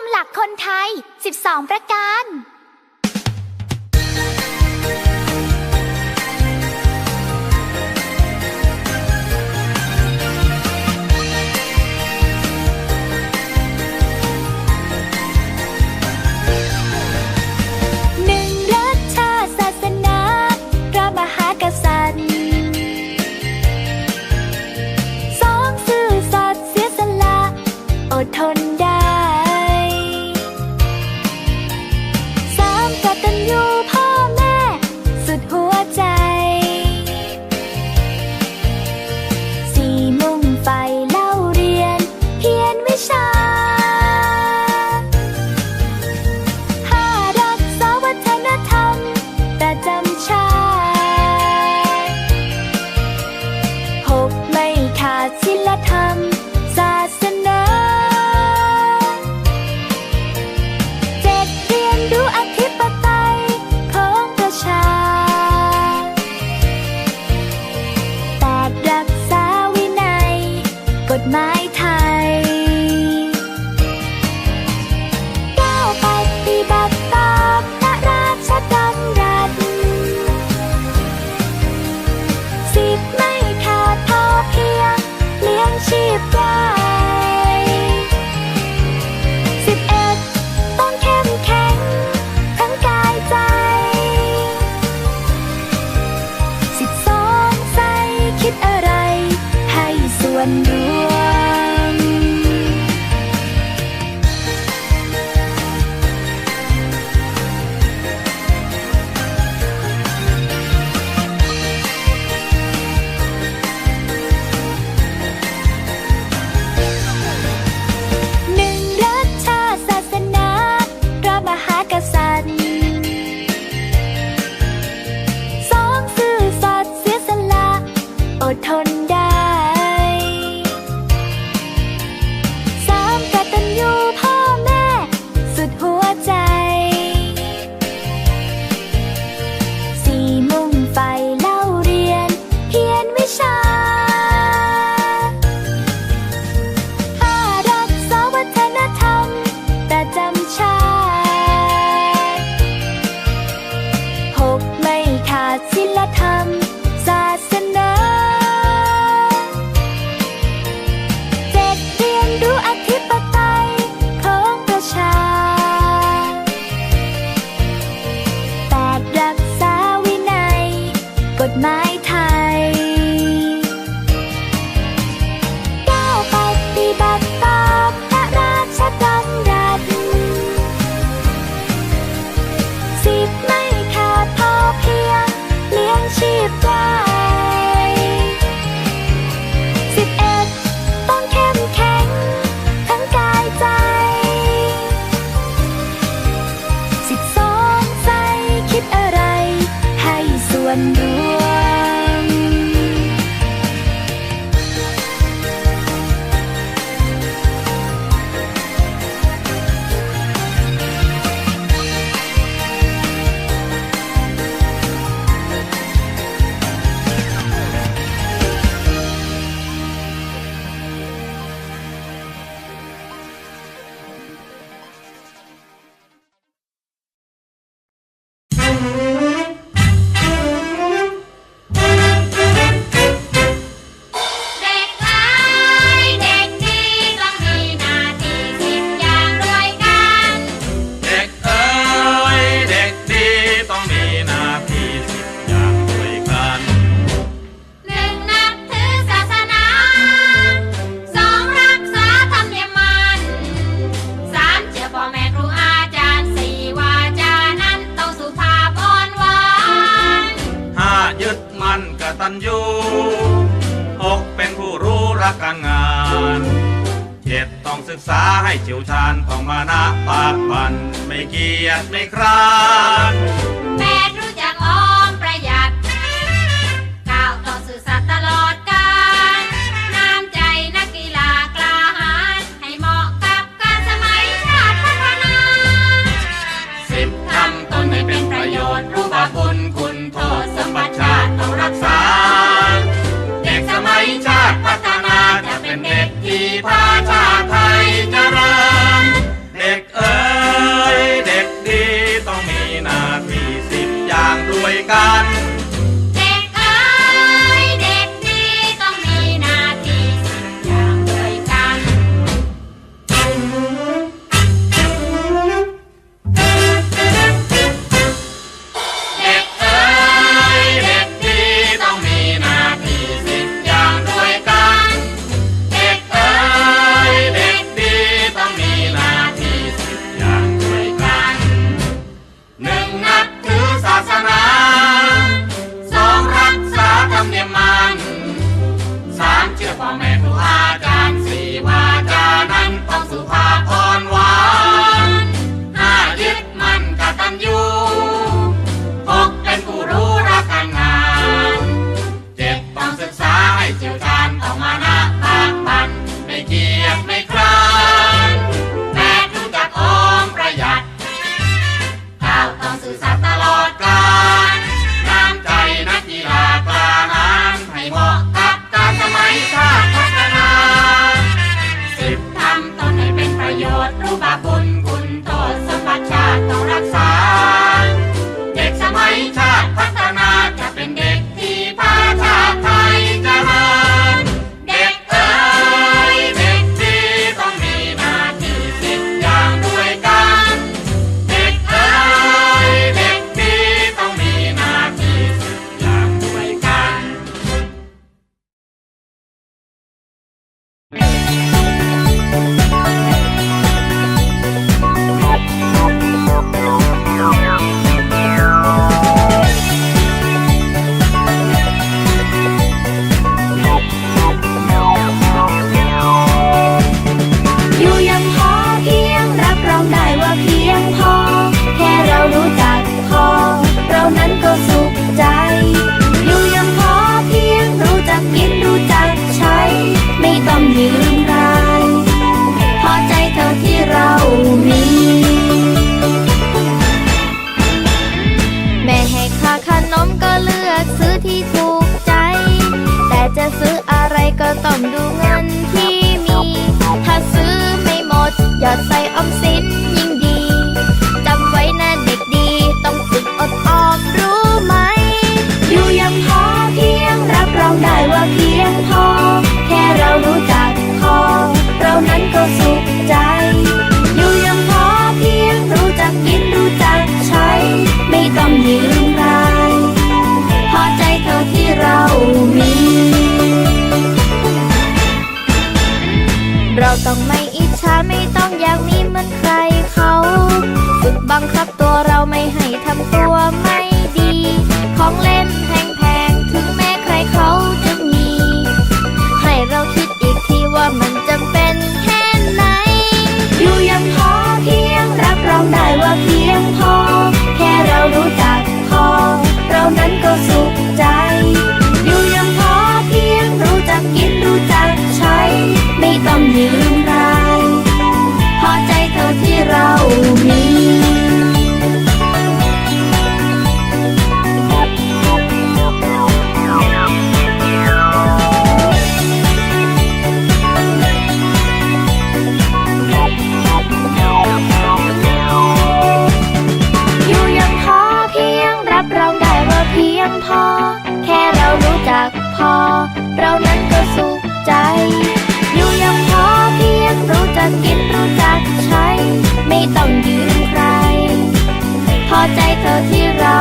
มหลักคนไทย 12 ประการ when you กฎหมาย จักพอ เรานั้นก็สุขใจ อยู่อยังพอเพียงรู้จักกินรู้จักใช้ ไม่ต้องยืมใคร พอใจเธอที่เรา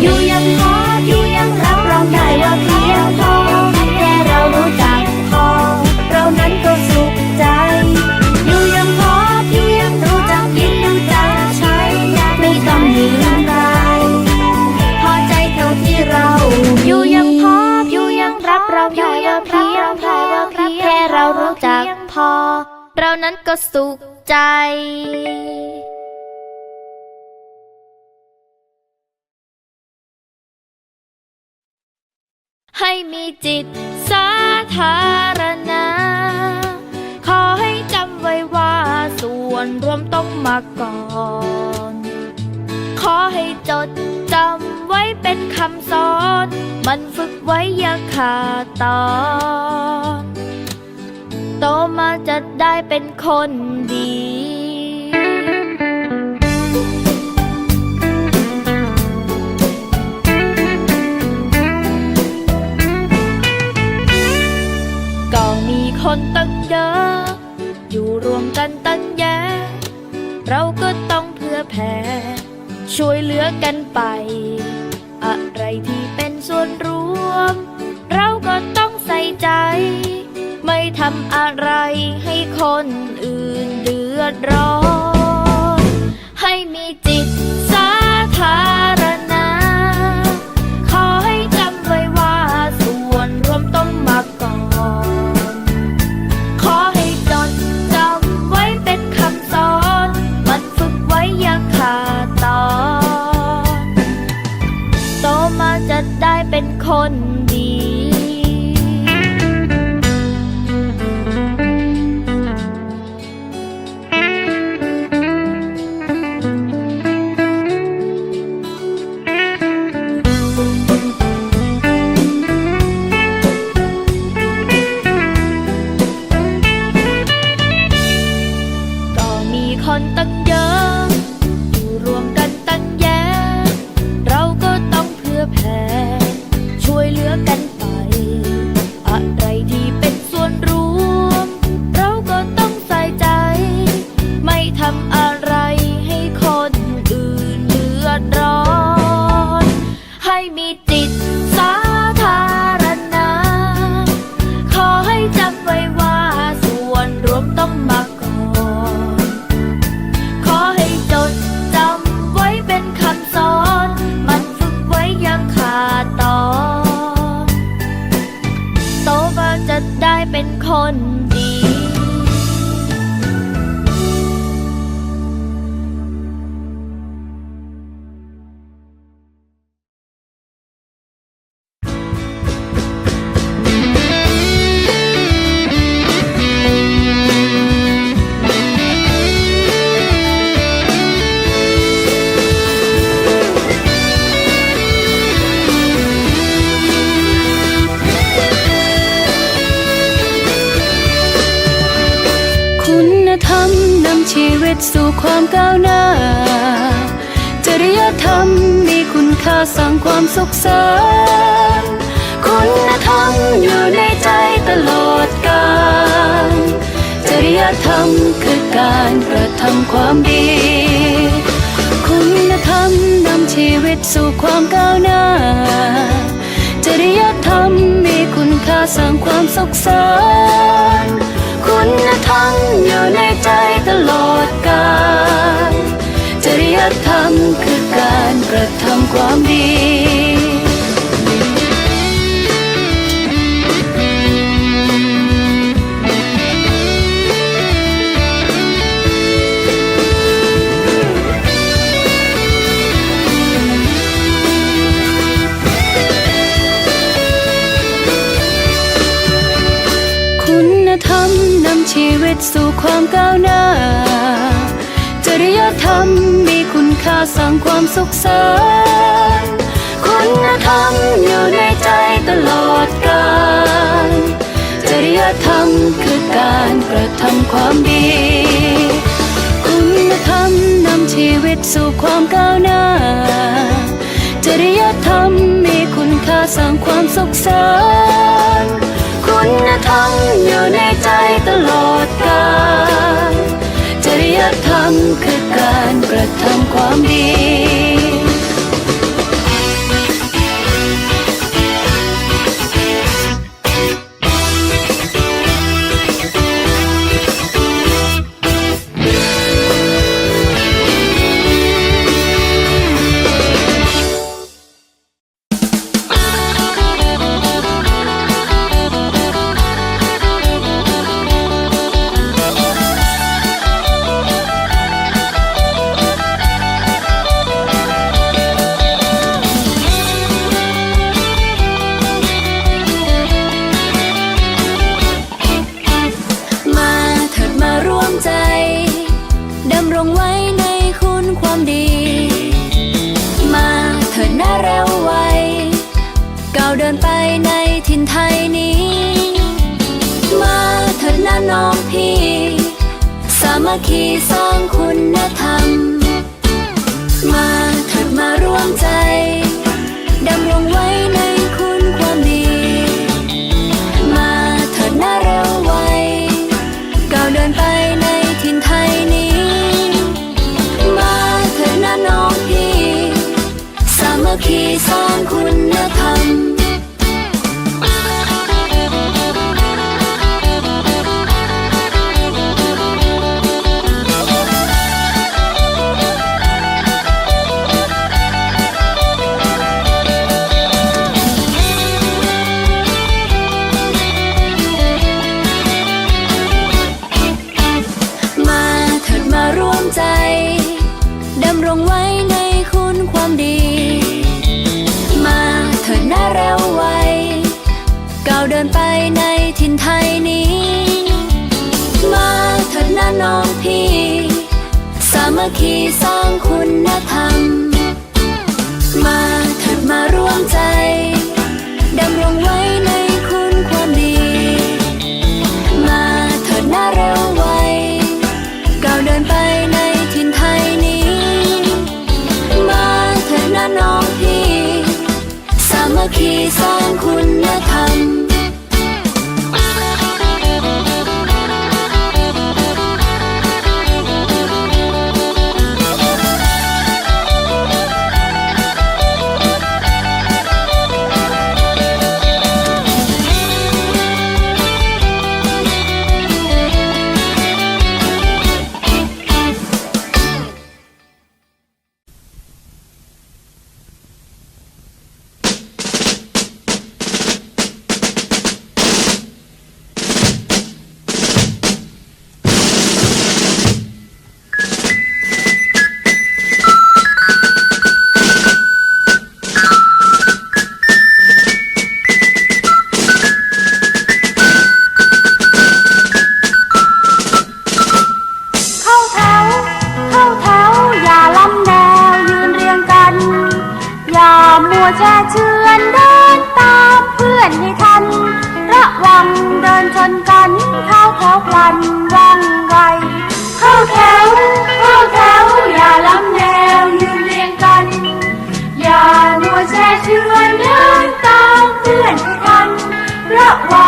อยู่อยังพออยู่อยังรับรองได้ว่าเพียงพอ เรานั้นก็สุขใจให้มีจิตสาธารณะ ขอให้จำไว้ว่าส่วนรวมต้องมาก่อน ขอให้จดจำไว้เป็นคำสอน มันฝึกไว้อย่าขาดตอน โตมาจะได้เป็นคนดีก็มีคนตั้งเยอะ อยู่รวมกันตั้งแยะ เราก็ต้องเพื่อแผ่ช่วยเหลือกันไปำอะไรให้คนอื่นเดือดร้อน คน ธรรมนำชีวิตสู่ความก้าวหน้า จริยธรรมมีคุณค่าสร้างความสุขสันต์คุณธรรมอยู่ในใจตลอดกาลจริยธรรมคือการกระทำความดี คุณธรรมนำชีวิตสู่ความก้าวหน้า จริยธรรมมีคุณค่าสร้างความสุขสันต์ คุณธรรมอยู่ในใจตลอดกาลจริยธรรมคือการกระทำความดี ความก้าวหน้า จริยธรรมมีคุณค่าสร้างความสุขสันต์คุณธรรมอยู่ในใจตลอดกาลจริยธรรมคือการกระทำความดี คุณธรรมนำชีวิตสู่ความก้าวหน้า จริยธรรมมีคุณค่าสร้างความสุขสันต์ คุณธรรมอยู่ในใจตลอดกาลจริยธรรมคือการกระทำความดี ไปในถิ่นไทยนี้ มาเถิดน้าน้องพี่ สามัคคีสร้างคุณธรรม มาเถิดมาร่วมใจดำรงไว้ในคุณความดี มาเถิดน้าเร็วไวก้าวเดินไปในถิ่นไทยนี้ มาเถิดน้าน้องพี่ สามัคคีสร้างคุณ มาเถิดมาร่วมใจดำรงไว้ในคุณความดี มาเถิดหน้าเร็วไวก้าวเดินไปในถิ่นไทยนี้ มาเถิดหน้าน้องพี่ สามัคคีสร้างคุณ มัวแช่เชือนเดินตามเพื่อนให้ทัน ระวังเดินชนกันเข้าแถวพลันว่องไวเข้าแถวเข้าแถวอย่าล้ำแนวยืนเรียงกัน อย่ามัวแช่เชือนเดินตามเพื่อนให้ทัน ระวัง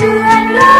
อย่